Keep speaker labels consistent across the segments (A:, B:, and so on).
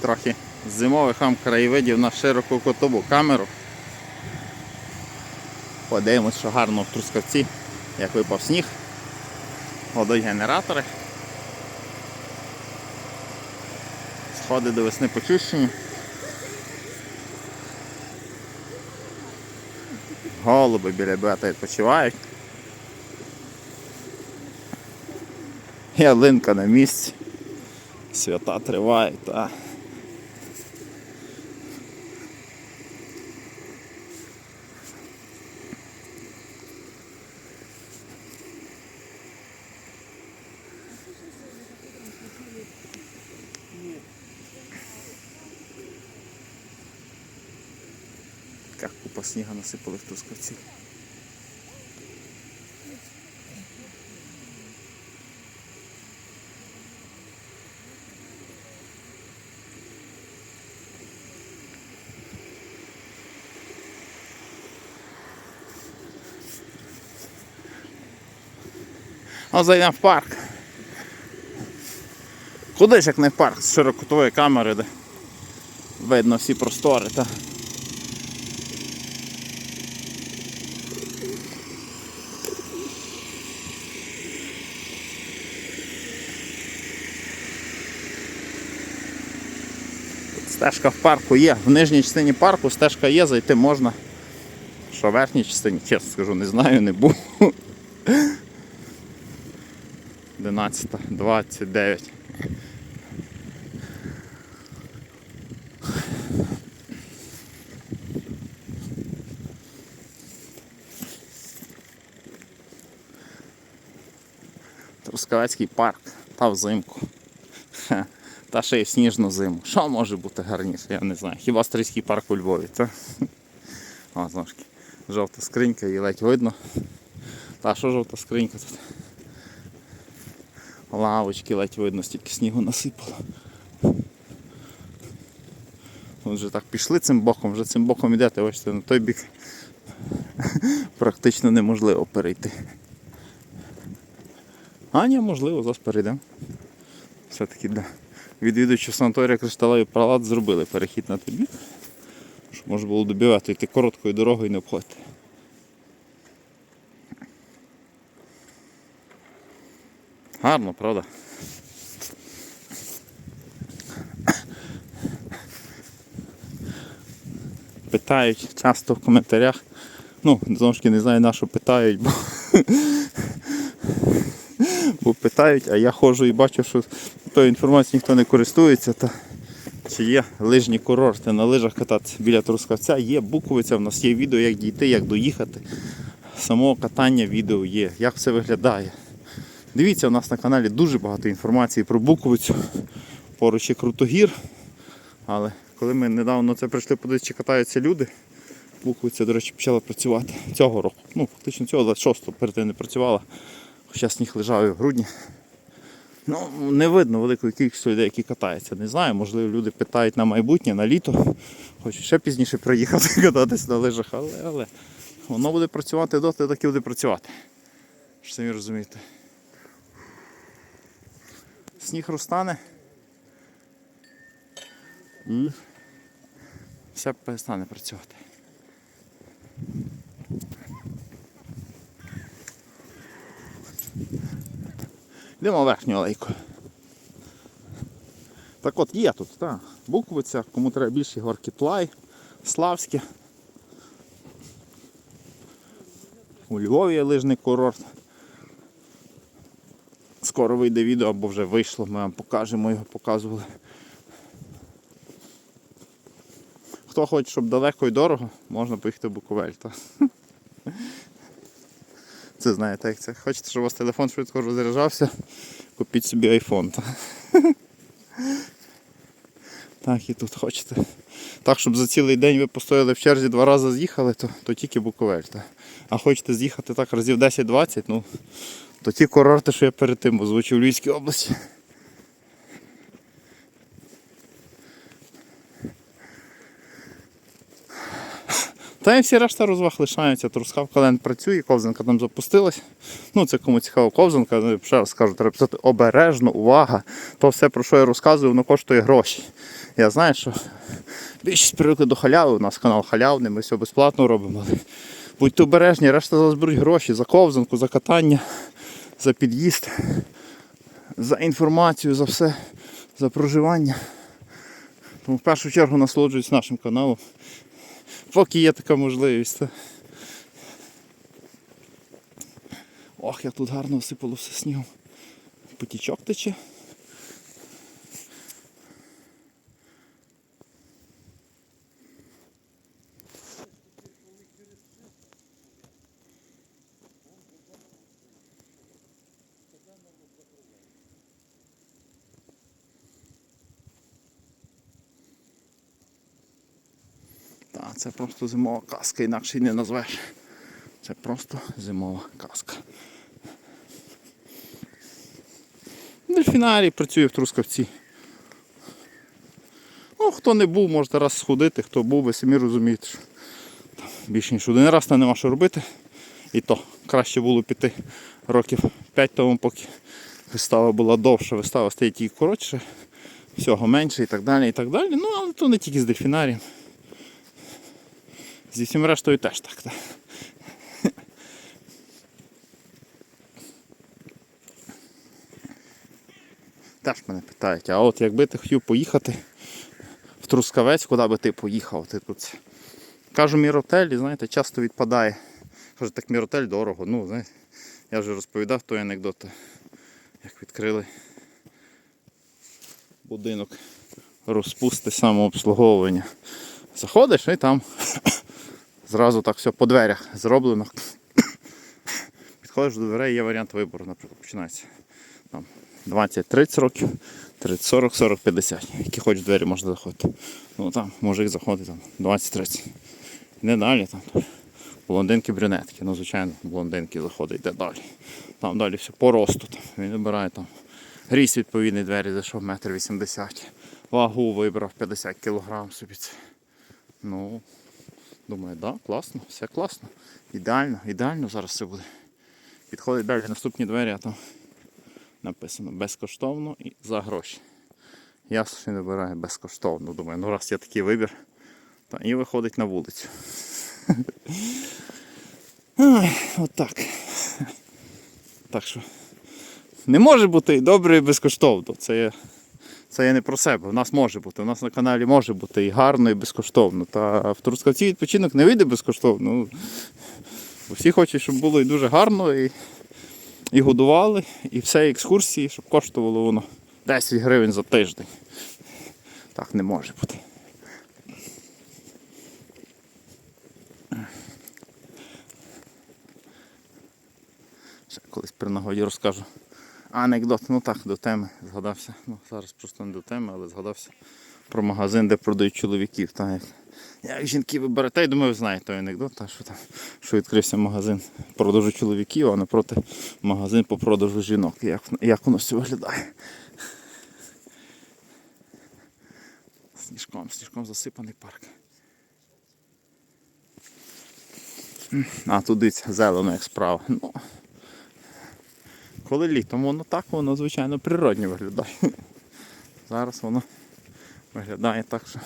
A: трохи зимових вам краєвидів на широку котову камеру. Подивимось, що гарно в Трускавці, як випав сніг. Годуть генератори. Сходи до весни почищені. Голуби біля бета відпочивають. Ялинка на місці. Свята тривають, та. Така купа сніга насипали в Трускавці. Ну, зайдемо в парк. Куди ж як не парк з широкотової камери, де видно всі простори. Та. Стежка в парку є. В нижній частині парку стежка є, зайти можна. Що в верхній частині, чесно скажу, не знаю, не був. 11, 29. Трускавецький парк та взимку. Та ще й сніжну зиму. Що може бути гарніше, я не знаю. Хіба Стрийський парк у Львові, це? О, знову ж таки, жовта скринька, її ледь видно. Та що жовта скринька тут? Лавочки ледь видно, стільки снігу насипало. От вже так пішли цим боком, вже цим боком йдете, бачите, на той бік практично неможливо перейти. А ні, можливо, зараз перейдемо. Все-таки для відвідувачів санаторія Кришталевий палац зробили перехід на той бік, щоб можна було добивати йти короткою дорогою і не обходити. Гарно, правда? Питають часто в коментарях. Ну, знову ж таки не знаю на що питають, бо, бо питають, а я ходжу і бачу, що тою інформацією ніхто не користується. Та чи є лижні курорти на лижах кататися біля Трускавця, є Буковиця, в нас є відео, як дійти, як доїхати. Самого катання відео є, як все виглядає. Дивіться, у нас на каналі дуже багато інформації про Буковицю. Поруч є Крутогір. Але коли ми недавно це прийшли подивитися, чи катаються люди, Буковиця, до речі, почала працювати цього року. Ну, фактично цього 26-го перед тим не працювала. Хоча сніг лежав і в грудні. Ну, не видно великої кількості людей, які катаються. Не знаю, можливо, люди питають на майбутнє, на літо. Хочу ще пізніше приїхати кататись на лижах, але, але воно буде працювати доти, так і буде працювати. Ж самі розумієте. Сніг розтане. І все перестане працювати. Йдемо верхню алейку. Так от є тут, так. Буковиця, кому треба більше горки Тлай, Славське. У Львові є лижний курорт. Скоро вийде відео або вже вийшло, ми вам покажемо його, показували. Хто хоче, щоб далеко і дорого, можна поїхати в Буковель. Та. Це знаєте, як це. Хочете, щоб у вас телефон швидко розряджався, купіть собі айфон. Так і тут хочете. Так, щоб за цілий день ви постояли в черзі два рази з'їхали, то, то тільки Буковель. Та. А хочете з'їхати так разів 10-20, ну, то ті курорти, що я перед тим озвучив в Львівській області. Та й всі решта розваг лишаються. Трускавка Лен працює, ковзанка там запустилась. Ну, це кому цікаво ковзанка, ну, ще раз кажу, треба писати обережно, увага. То все, про що я розказую, воно коштує гроші. Я знаю, що більшість привикли до халяви, у нас канал халявний, ми все безплатно робимо. Будьте обережні, решта зараз беруть гроші за ковзанку, за катання, за під'їзд, за інформацію, за все, за проживання. Тому в першу чергу насолоджуюсь нашим каналом. Поки є така можливість. Ох, як тут гарно осипало все снігом. Потічок тече. Це просто зимова казка, інакше й не назвеш. Це просто зимова казка. Дельфінарій працює в Трускавці. Ну, хто не був, можете раз сходити, хто був, ви самі розумієте, що там більше ніж один раз там нема що робити. І то краще було піти років 5 тому, поки вистава була довша, вистава стає тільки коротше, всього менше і так далі. і так далі. Ну, але то не тільки з дельфінарієм. Зі всім рештою теж так. так. Теж мене питають, а от якби ти хотів поїхати в Трускавець, куди би ти поїхав? Ти тут. Кажу, міротель, і знаєте, часто відпадає. Кажу, так міротель дорого. Ну, знаєте, я вже розповідав той анекдот, як відкрили будинок розпусти самообслуговування. Заходиш і там зразу так все по дверях зроблено. Підходиш до дверей, є варіант вибору, наприклад, починається. Там 20-30 років, 30, 40, 40, 50. Які хочеш двері можна заходити. Ну там мужик заходить там 20-30. Не далі там. Блондинки, брюнетки. Ну, звичайно, блондинки заходить, йде далі. Там далі все по росту. Там. Він вибирає там. Ріс відповідний двері зайшов метр вісімдесят. Вагу вибрав 50 кг собі. Ну, думаю, да, класно, все класно. Ідеально, ідеально зараз все буде. Підходить далі наступні двері, а там написано безкоштовно і за гроші. Я не вибираю безкоштовно. Думаю, ну раз є такий вибір, та і виходить на вулицю. Отак. Так що не може бути і добре і безкоштовно. Це є, це є не про себе. У нас може бути. У нас на каналі може бути і гарно, і безкоштовно. Та в Трускавці відпочинок не вийде безкоштовно. Ну, Всі хочуть, щоб було і дуже гарно, і, і годували, і все екскурсії, щоб коштувало воно 10 гривень за тиждень. Так не може бути. Ще колись при нагоді розкажу. Анекдот, ну так, до теми згадався. Ну, зараз просто не до теми, але згадався про магазин, де продають чоловіків. Та, як, як жінки вибирають. Та й думаю, ви знаєте той анекдот, та, що там що відкрився магазин продажу чоловіків, а напроти магазин по продажу жінок. Як, як воно все виглядає. Сніжком, сніжком засипаний парк. А тут зелено як справа. Ну, коли літом воно так, воно звичайно природньо виглядає. Зараз воно виглядає так, що,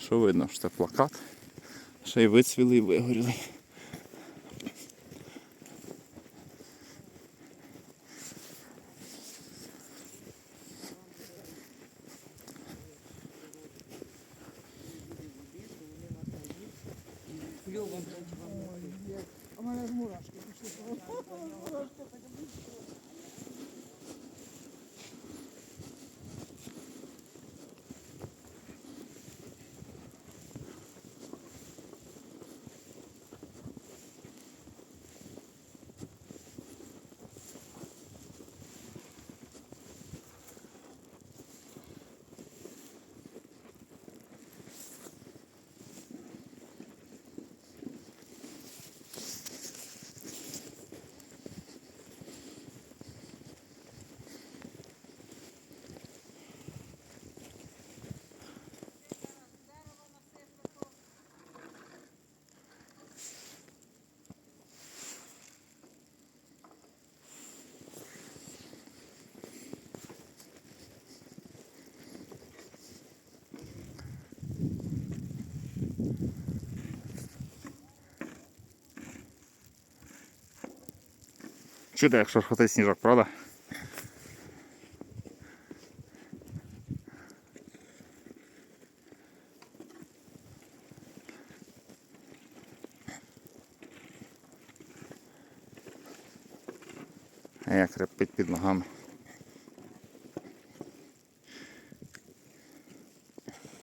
A: що видно, що це плакат. Ще й вицвілий і вигорілий.
B: У мене ж мурашки пішли.
A: Чути, якщо ж хотить сніжок, правда? Як репить під ногами.